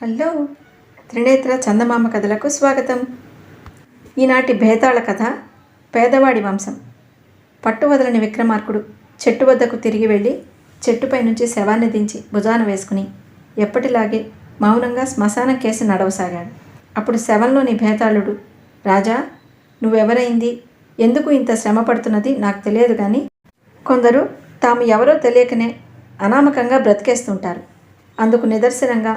Hello. Trinetra చందమామ కథలకు స్వాగతం. ఈనాటి భేతాళ కథ పేదవాడి వంశం. పట్టు వదలని విక్రమార్కుడు చెట్టు వద్దకు తిరిగి వెళ్ళి చెట్టుపై నుంచి శవాన్ని దించి భుజాన వేసుకుని ఎప్పటిలాగే మౌనంగా శ్మశానం కేసి నడవసాగాడు. అప్పుడు శవంలోని భేతాళుడు రాజా నువ్వెవరైంది ఎందుకు ఇంత శ్రమ పడుతున్నది? నాకు తెలియదు కానీ కొందరు తాము ఎవరో తెలియకనే అనామకంగా బ్రతికేస్తుంటారు. అందుకు నిదర్శనంగా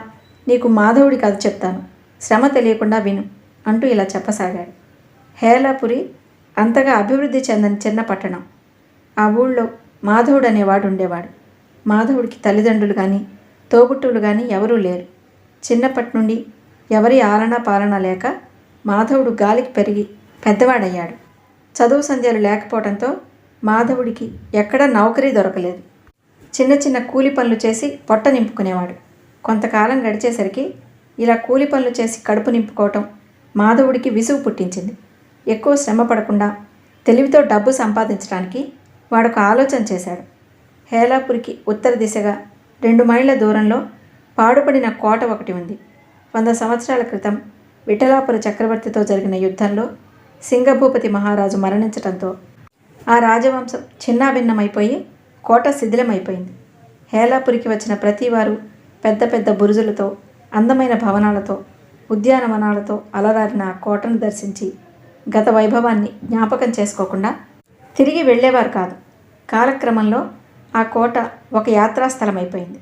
నీకు మాధవుడి కథ చెప్తాను. శ్రమ తెలియకుండా విను అంటూ ఇలా చెప్పసాగాడు. హేలాపురి అంతగా అభివృద్ధి చెందని చిన్న పట్టణం. ఆ ఊళ్ళో మాధవుడు అనేవాడు ఉండేవాడు. మాధవుడికి తల్లిదండ్రులు కానీ తోబుట్టువులు కానీ ఎవరూ లేరు. చిన్నప్పటి నుండి ఎవరి ఆలన పాలన లేక మాధవుడు గాలికి పెరిగి పెద్దవాడయ్యాడు. చదువు సంధ్యలు లేకపోవడంతో మాధవుడికి ఎక్కడా నౌకరీ దొరకలేదు. చిన్న చిన్న కూలి పనులు చేసి పొట్ట నింపుకునేవాడు. కొంతకాలం గడిచేసరికి ఇలా కూలి పనులు చేసి కడుపు నింపుకోవటం మాధవుడికి విసుగు పుట్టించింది. ఎక్కువ శ్రమ పడకుండా తెలివితో డబ్బు సంపాదించడానికి వాడొక ఆలోచన చేశాడు. హేలాపురికి ఉత్తర దిశగా రెండు మైళ్ళ దూరంలో పాడుపడిన కోట ఒకటి ఉంది. వంద సంవత్సరాల క్రితం విఠలాపుర చక్రవర్తితో జరిగిన యుద్ధంలో సింగభూపతి మహారాజు మరణించడంతో ఆ రాజవంశం చిన్నాభిన్నమైపోయి కోట శిథిలమైపోయింది. హేలాపురికి వచ్చిన ప్రతివారు పెద్ద పెద్ద బురుజులతో అందమైన భవనాలతో ఉద్యానవనాలతో అలరారిన ఆ కోటను దర్శించి గత వైభవాన్ని జ్ఞాపకం చేసుకోకుండా తిరిగి వెళ్ళేవారు కాదు. కాలక్రమంలో ఆ కోట ఒక యాత్రాస్థలమైపోయింది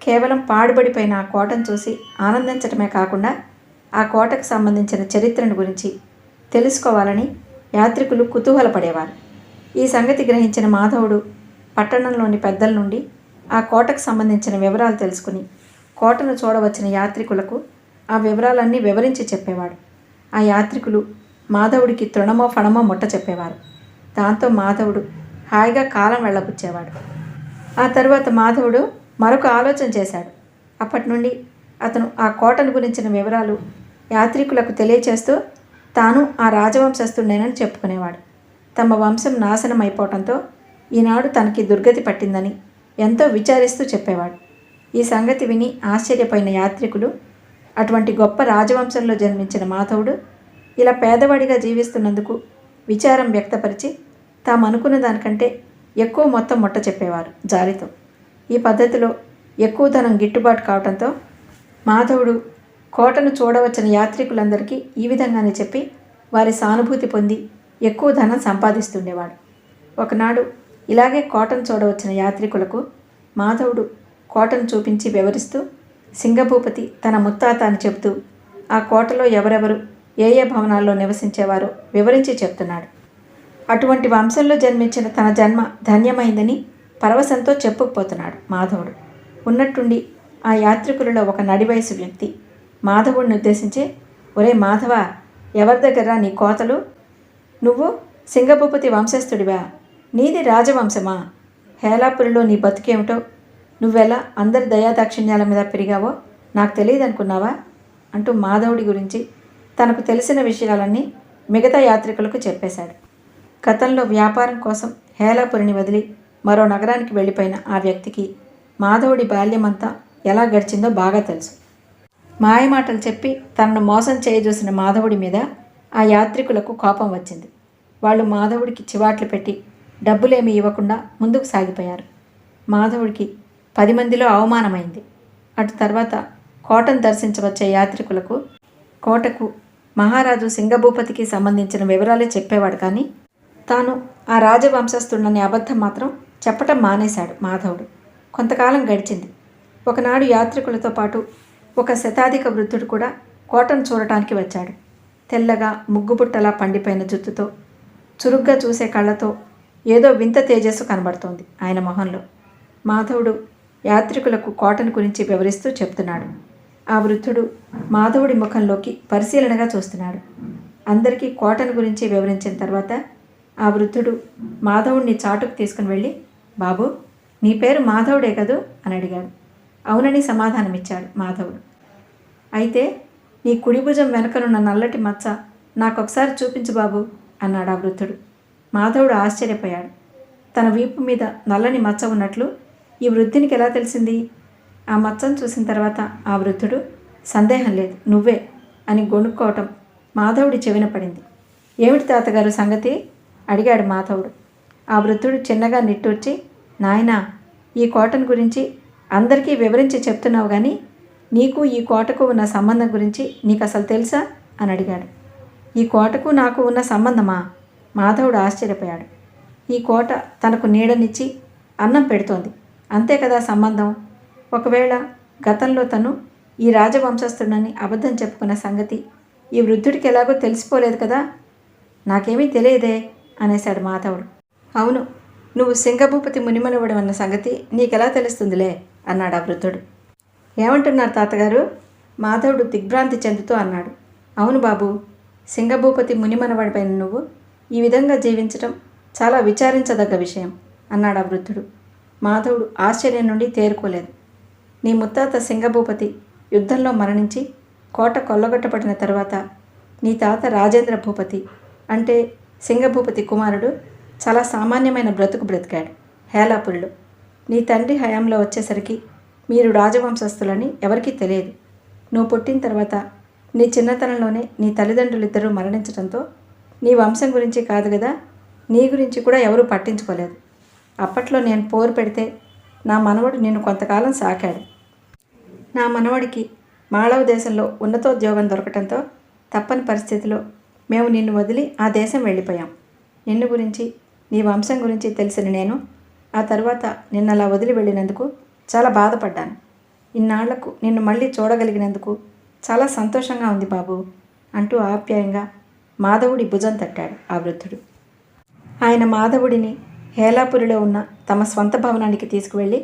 కేవలం పాడుబడిపోయిన ఆ కోటను చూసి ఆనందించటమే కాకుండా ఆ కోటకు సంబంధించిన చరిత్రను గురించి తెలుసుకోవాలని యాత్రికులు కుతూహలపడేవారు. ఈ సంగతి గ్రహించిన మాధవుడు పట్టణంలోని పెద్దల నుండి ఆ కోటకు సంబంధించిన వివరాలు తెలుసుకుని కోటను చూడవచ్చిన యాత్రికులకు ఆ వివరాలన్నీ వివరించి చెప్పేవాడు. ఆ యాత్రికులు మాధవుడికి తృణమో ఫణమో ముట్ట చెప్పేవారు. దాంతో మాధవుడు హాయిగా కాలం వెళ్ళబుచ్చేవాడు. ఆ తర్వాత మాధవుడు మరొక ఆలోచన చేశాడు. అప్పటి నుండి అతను ఆ కోటను గురించిన వివరాలు యాత్రికులకు తెలియచేస్తూ తాను ఆ రాజవంశస్థుడేనని చెప్పుకునేవాడు. తమ వంశం నాశనం అయిపోవడంతో ఈనాడు తనకి దుర్గతి పట్టిందని ఎంతో విచారిస్తూ చెప్పేవాడు. ఈ సంగతి విని ఆశ్చర్యపోయిన యాత్రికులు అటువంటి గొప్ప రాజవంశంలో జన్మించిన మాధవుడు ఇలా పేదవాడిగా జీవిస్తున్నందుకు విచారం వ్యక్తపరిచి తాము అనుకున్న దానికంటే ఎక్కువ మొత్తం ముట్ట చెప్పేవారు జాలితో. ఈ పద్ధతిలో ఎక్కువ ధనం గిట్టుబాటు కావడంతో మాధవుడు కోటను చూడవచ్చిన యాత్రికులందరికీ ఈ విధంగానే చెప్పి వారి సానుభూతి పొంది ఎక్కువ ధనం సంపాదిస్తుండేవాడు. ఒకనాడు ఇలాగే కోటను చూడవచ్చిన యాత్రికులకు మాధవుడు కోటను చూపించి వివరిస్తూ సింగభూపతి తన ముత్తాత అని చెబుతూ ఆ కోటలో ఎవరెవరు ఏ ఏ భవనాల్లో నివసించేవారో వివరించి చెప్తున్నాడు. అటువంటి వంశంలో జన్మించిన తన జన్మ ధన్యమైందని పరవశంతో చెప్పుకుపోతున్నాడు మాధవుడు. ఉన్నట్టుండి ఆ యాత్రికులలో ఒక నడివయసు వ్యక్తి మాధవుడిని ఉద్దేశించి ఒరే మాధవ ఎవరి దగ్గర నీ కోతలు? నువ్వు సింగభూపతి వంశస్థుడివా? నీది రాజవంశమా? హేలాపురిలో నీ బతుకేమిటో? నువ్వెలా అందరి దయాదాక్షిణ్యాల మీద పెరిగావో? నాకు తెలియదు అనుకున్నావా అంటూ మాధవుడి గురించి తనకు తెలిసిన విషయాలన్నీ మిగతా యాత్రికులకు చెప్పేశాడు. గతంలో వ్యాపారం కోసం హేలాపురిని వదిలి మరో నగరానికి వెళ్ళిపోయిన ఆ వ్యక్తికి మాధవుడి బాల్యమంతా ఎలా గడిచిందో బాగా తెలుసు. మాయమాటలు చెప్పి తనను మోసం చేయజూసిన మాధవుడి మీద ఆ యాత్రికులకు కోపం వచ్చింది. వాళ్ళు మాధవుడికి చివాట్లు పెట్టి డబ్బులేమీ ఇవ్వకుండా ముందుకు సాగిపోయారు. మాధవుడికి పది మందిలో అవమానమైంది. అటు తర్వాత కోటను దర్శించవచ్చే యాత్రికులకు కోటకు మహారాజు సింగభూపతికి సంబంధించిన వివరాలే చెప్పేవాడు కానీ తాను ఆ రాజవంశస్థుడనే అబద్ధం మాత్రం చెప్పటం మానేశాడు మాధవుడు. కొంతకాలం గడిచింది. ఒకనాడు యాత్రికులతో పాటు ఒక శతాధిక వృద్ధుడు కూడా కోటను చూడటానికి వచ్చాడు. తెల్లగా ముగ్గుబుట్టలా పండిపోయిన జుత్తుతో చురుగ్గా చూసే కళ్ళతో ఏదో వింత తేజస్సు కనబడుతోంది ఆయన మొహంలో. మాధవుడు యాత్రికులకు కోటను గురించి వివరిస్తూ చెప్తున్నాడు. ఆ వృద్ధుడు మాధవుడి ముఖంలోకి పరిశీలనగా చూస్తున్నాడు. అందరికీ కోటను గురించి వివరించిన తర్వాత ఆ వృద్ధుడు మాధవుడిని చాటుకు తీసుకుని వెళ్ళి బాబు నీ పేరు మాధవుడే కదూ? అని అడిగాడు. అవునని సమాధానమిచ్చాడు మాధవుడు. అయితే నీ కుడి భుజం వెనకనున్న నల్లటి మచ్చ నాకొకసారి చూపించు బాబు అన్నాడు ఆ వృద్ధుడు. మాధవుడు ఆశ్చర్యపోయాడు. తన వీపు మీద నల్లని మచ్చ ఉన్నట్లు ఈ వృద్ధునికి ఎలా తెలిసింది? ఆ మచ్చను చూసిన తర్వాత ఆ వృద్ధుడు సందేహం లేదు నువ్వే అని గొణుక్కోవటం మాధవుడి చెవిన పడింది. ఏమిటి తాతగారు సంగతి? అడిగాడు మాధవుడు. ఆ వృద్ధుడు చిన్నగా నిట్టూర్చి నాయనా ఈ కోటను గురించి అందరికీ వివరించి చెప్తున్నావు కానీ నీకు ఈ కోటకు ఉన్న సంబంధం గురించి నీకు అసలు తెలుసా? అని అడిగాడు. ఈ కోటకు నాకు ఉన్న సంబంధమా? మాధవుడు ఆశ్చర్యపోయాడు. ఈ కోట తనకు నీడనిచ్చి అన్నం పెడుతోంది. అంతే కదా సంబంధం? ఒకవేళ గతంలో తను ఈ రాజవంశస్థుడని అబద్ధం చెప్పుకున్న సంగతి ఈ వృద్ధుడికి ఎలాగో తెలిసిపోలేదు కదా? నాకేమీ తెలియదే అనేశాడు మాధవుడు. అవును నువ్వు సింగభూపతి మునిమనవడు అన్న సంగతి నీకెలా తెలుస్తుందిలే అన్నాడు ఆ వృద్ధుడు. ఏమంటున్నారు తాతగారు? మాధవుడు దిగ్భ్రాంతి చెందుతూ అన్నాడు. అవును బాబు సింగభూపతి మునిమనవడిపైన నువ్వు ఈ విధంగా జీవించటం చాలా విచారించదగ్గ విషయం అన్నాడు ఆ వృద్ధుడు. మాధవుడు ఆశ్చర్యం నుండి తేరుకోలేదు. నీ ముత్తాత సింగభూపతి యుద్ధంలో మరణించి కోట కొల్లగొట్టబడిన తర్వాత నీ తాత రాజేంద్ర భూపతి అంటే సింగభూపతి కుమారుడు చాలా సామాన్యమైన బ్రతుకు బ్రతికాడు హేలాపురిలో నీ తండ్రి హయాంలో వచ్చేసరికి మీరు రాజవంశస్థులని ఎవరికీ తెలియదు. నువ్వు పుట్టిన తర్వాత నీ చిన్నతనంలోనే నీ తల్లిదండ్రులిద్దరూ మరణించడంతో నీ వంశం గురించి కాదు కదా నీ గురించి కూడా ఎవరూ పట్టించుకోలేదు. అప్పట్లో నేను పోరు పెడితే నా మనవడు నిన్ను కొంతకాలం సాకాడు. నా మనవడికి మాళవ దేశంలో ఉన్నతోద్యోగం దొరకటంతో తప్పని పరిస్థితిలో మేము నిన్ను వదిలి ఆ దేశం వెళ్ళిపోయాం. నిన్ను గురించి నీ వంశం గురించి తెలిసిన నేను ఆ తర్వాత నిన్న అలా వదిలి వెళ్ళినందుకు చాలా బాధపడ్డాను. ఇన్నాళ్ళకు నిన్ను మళ్ళీ చూడగలిగినందుకు చాలా సంతోషంగా ఉంది బాబు అంటూ ఆప్యాయంగా మాధవుడి భుజం తట్టాడు ఆ వృద్ధుడు. ఆయన మాధవుడిని హేలాపురిలో ఉన్న తమ స్వంత భవనానికి తీసుకువెళ్ళి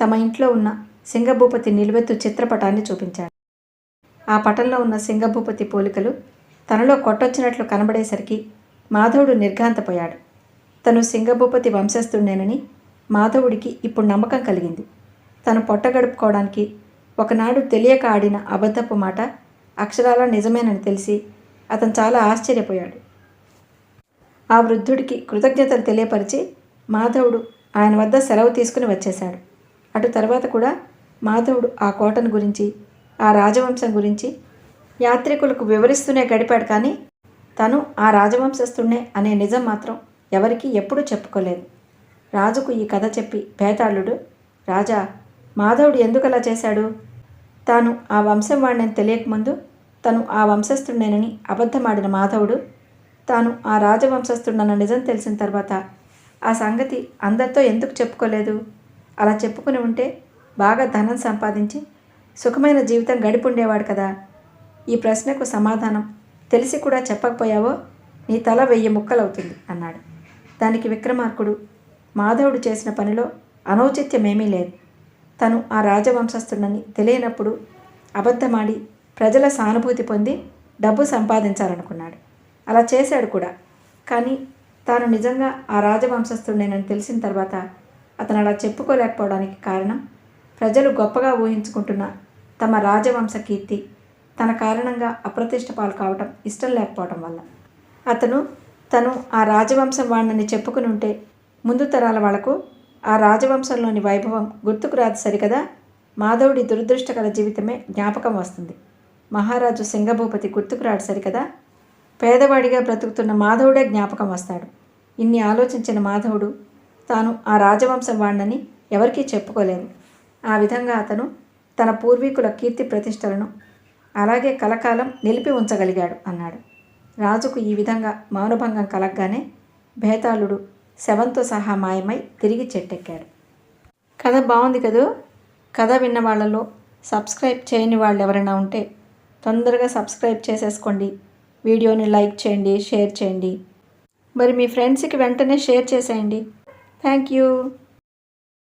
తమ ఇంట్లో ఉన్న సింగభూపతి నిలువెత్తు చిత్రపటాన్ని చూపించాడు. ఆ పటంలో ఉన్న సింగభూపతి పోలికలు తనలో కొట్టొచ్చినట్లు కనబడేసరికి మాధవుడు నిర్ఘాంతపోయాడు. తను సింగభూపతి వంశస్థుడేనని మాధవుడికి ఇప్పుడు నమ్మకం కలిగింది. తను పొట్టగడుపుకోవడానికి ఒకనాడు తెలియక ఆడిన అబద్ధపు మాట అక్షరాల నిజమేనని తెలిసి అతను చాలా ఆశ్చర్యపోయాడు. ఆ వృద్ధుడికి కృతజ్ఞతలు తెలియపరిచి మాధవుడు ఆయన వద్ద సెలవు తీసుకుని వచ్చేశాడు. అటు తర్వాత కూడా మాధవుడు ఆ కోటను గురించి ఆ రాజవంశం గురించి యాత్రికులకు వివరిస్తూనే గడిపాడు కానీ తను ఆ రాజవంశస్థుడే అనే నిజం మాత్రం ఎవరికీ ఎప్పుడూ చెప్పుకోలేదు. రాజుకు ఈ కథ చెప్పి పేతాళుడు రాజా మాధవుడు ఎందుకలా చేశాడు? తాను ఆ వంశం వాడినని తెలియకముందు తను ఆ వంశస్థుడేనని అబద్ధమాడిన మాధవుడు. తాను ఆ రాజవంశస్థుడన్న నిజం తెలిసిన తర్వాత ఆ సంగతి అందరితో ఎందుకు చెప్పుకోలేదు? అలా చెప్పుకుని ఉంటే బాగా ధనం సంపాదించి సుఖమైన జీవితం గడిపుండేవాడు కదా. ఈ ప్రశ్నకు సమాధానం తెలిసి కూడా చెప్పకపోయావో? నీ తల వెయ్యి ముక్కలవుతుంది అన్నాడు. దానికి విక్రమార్కుడు మాధవుడు చేసిన పనిలో అనౌచిత్యమేమీ లేదు. తను ఆ రాజవంశస్థుడని తెలియనప్పుడు అబద్ధమాడి ప్రజల సానుభూతి పొంది డబ్బు సంపాదించాలనుకున్నాడు. అలా చేశాడు కూడా. కానీ తాను నిజంగా ఆ రాజవంశస్థుడేనని తెలిసిన తర్వాత అతను అలా చెప్పుకోలేకపోవడానికి కారణం ప్రజలు గొప్పగా ఊహించుకుంటున్న తమ రాజవంశ కీర్తి తన కారణంగా అప్రతిష్ట పాలు కావటం ఇష్టం లేకపోవటం వల్ల. అతను తను ఆ రాజవంశం వాడినని చెప్పుకుని ఉంటే ముందు తరాల వాళ్ళకు ఆ రాజవంశంలోని వైభవం గుర్తుకు రాదు సరికదా? మాధవుడి దురదృష్టకర జీవితమే జ్ఞాపకం వస్తుంది. మహారాజు సింగభూపతి గుర్తుకు రాడు సరికదా? పేదవాడిగా బ్రతుకుతున్న మాధవుడే జ్ఞాపకం వస్తాడు. ఇన్ని ఆలోచించిన మాధవుడు తాను ఆ రాజవంశం వాణ్ణని ఎవరికీ చెప్పుకోలేదు. ఆ విధంగా అతను తన పూర్వీకుల కీర్తి ప్రతిష్టలను అలాగే కలకాలం నిలిపి ఉంచగలిగాడు అన్నాడు. రాజుకు ఈ విధంగా మౌనభంగం కలగగానే భేతాళుడు శవంతో సహా మాయమై తిరిగి చెట్టెక్కాడు. కథ బాగుంది కదూ? కథ విన్న వాళ్ళలో సబ్స్క్రైబ్ చేయని వాళ్ళు ఎవరైనా ఉంటే తొందరగా సబ్స్క్రైబ్ చేసేసుకోండి. వీడియోని లైక్ చేయండి షేర్ చేయండి. మరి మీ ఫ్రెండ్స్కి వెంటనే షేర్ చేసేయండి. Thank you.